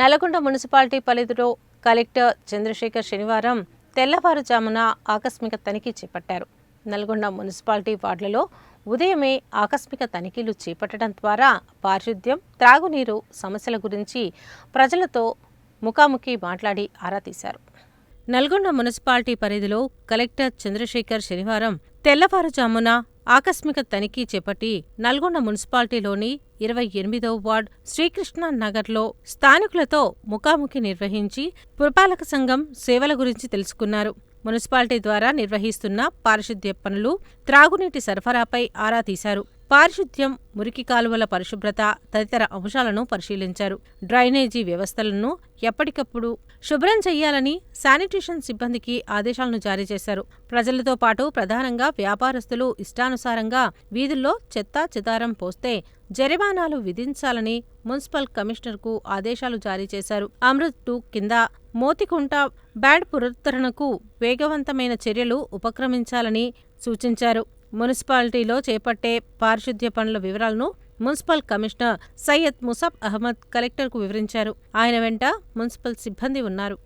Nalgonda municipality పరిధిలో collector Chandrasekhar శనివారం తెల్లవారుజామున ఆకస్మిక తనిఖీ చేపట్టారు. నల్గొండ మున్సిపాలిటీ వార్డులలో ఉదయమే ఆకస్మిక తనిఖీలు చేపట్టడం ద్వారా పారిశుద్ధ్యం త్రాగునీరు సమస్యల గురించి ప్రజలతో ముఖాముఖి మాట్లాడి ఆరా తీశారు. నల్గొండ మున్సిపాలిటీ పరిధిలో కలెక్టర్ చంద్రశేఖర్ శనివారం తెల్లవారుజామున ఆకస్మిక తనిఖీ చేపట్టి నల్గొండ మున్సిపాలిటీలోని ఇరవై ఎనిమిదో వార్డ్ శ్రీకృష్ణ నగర్లో స్థానికులతో ముఖాముఖి నిర్వహించి పురపాలక సంఘం సేవల గురించి తెలుసుకున్నారు. మున్సిపాలిటీ ద్వారా నిర్వహిస్తున్న పారిశుద్ధ్య పనులు త్రాగునీటి సరఫరాపై ఆరా తీశారు. పారిశుద్ధ్యం మురికి కాలువల పరిశుభ్రత తదితర అంశాలను పరిశీలించారు. డ్రైనేజీ వ్యవస్థలను ఎప్పటికప్పుడు శుభ్రం చేయాలని శానిటేషన్ సిబ్బందికి ఆదేశాలను జారీ చేశారు. ప్రజలతో పాటు ప్రధానంగా వ్యాపారస్తులు ఇష్టానుసారంగా వీధుల్లో చెత్తా చెదారం పోస్తే జరిమానాలు విధించాలని మున్సిపల్ కమిషనర్కు ఆదేశాలు జారీ చేశారు. అమృత్ టూ కింద మోతికుంట బ్యాడ్ పునరుద్ధరణకు వేగవంతమైన చర్యలు ఉపక్రమించాలని సూచించారు. మున్సిపాలిటీలో చేపట్టే పారిశుద్ధ్య పనుల వివరాలను మున్సిపల్ కమిషనర్ సయ్యద్ ముసబ్ అహ్మద్ కలెక్టర్కు వివరించారు. ఆయన వెంట మున్సిపల్ సిబ్బంది ఉన్నారు.